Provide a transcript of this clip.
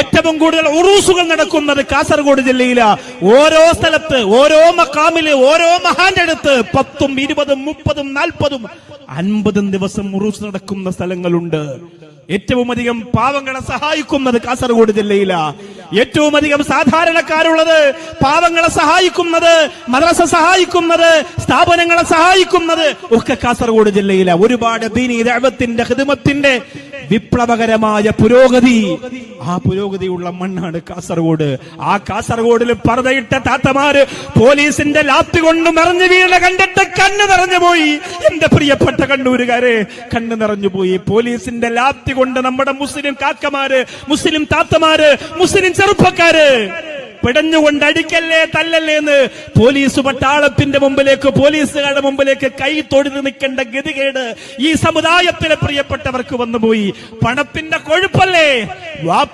ഏറ്റവും കൂടുതൽ ഉറൂസുകൾ നടക്കുന്നത് കാസർഗോഡ് ജില്ലയില. ഓരോ സ്ഥലത്ത് ഓരോ മക്കാമിൽ ഓരോ മഹാന്റെ അടുത്ത് പത്തും ഇരുപതും മുപ്പതും നാൽപ്പതും അൻപതും ദിവസം ഉറൂസ് നടക്കുന്ന സ്ഥലങ്ങളുണ്ട്. ഏറ്റവും അധികം പാവങ്ങളെ സഹായിക്കുന്നത് കാസർഗോഡ് ജില്ലയില. ഏറ്റവും അധികം സാധാരണക്കാരുള്ളത് പാവങ്ങളെ സഹായിക്കുന്നത് മദ്രസ സഹായിക്കുന്നത് സ്ഥാപനങ്ങളെ സഹായിക്കുന്നത് ഒക്കെ കാസർഗോഡ് ജില്ലയില. ഒരുപാട് ദീനി ദൈവത്തിന്റെ ഹിദമത്തിന്റെ വിപ്ലവകരമായ പുരോഗതി. ആ പുരോഗതിയുള്ള മണ്ണാണ് കാസർഗോഡ്. ആ കാസർഗോഡിൽ പറതയിട്ട താത്തമാര് പോലീസിന്റെ ലാത്തി കൊണ്ട് നിറഞ്ഞു വീണ കണ്ടിട്ട് കണ്ണു നിറഞ്ഞു പോയി. എന്റെ പ്രിയപ്പെട്ട കണ്ണൂരുകാരെ കണ്ണ് നിറഞ്ഞു പോയി. പോലീസിന്റെ ലാത്തി കൊണ്ട് നമ്മുടെ മുസ്ലിം കാക്കമാര് മുസ്ലിം താത്തമാര് മുസ്ലിം ചെറുപ്പക്കാര് പിടഞ്ഞുകൊണ്ട് അടിക്കല്ലേ തല്ലല്ലേ എന്ന് പോലീസ് പട്ടാളത്തിന്റെ മുമ്പിലേക്ക് പോലീസുകാരുടെ മുമ്പിലേക്ക് കൈ തൊഴുത് നിൽക്കേണ്ട ഗതികേട് ഈ സമുദായത്തിലെ പ്രിയപ്പെട്ടവർക്ക് വന്നുപോയി. പണത്തിന്റെ കൊഴുപ്പല്ലേ? വാപ്പ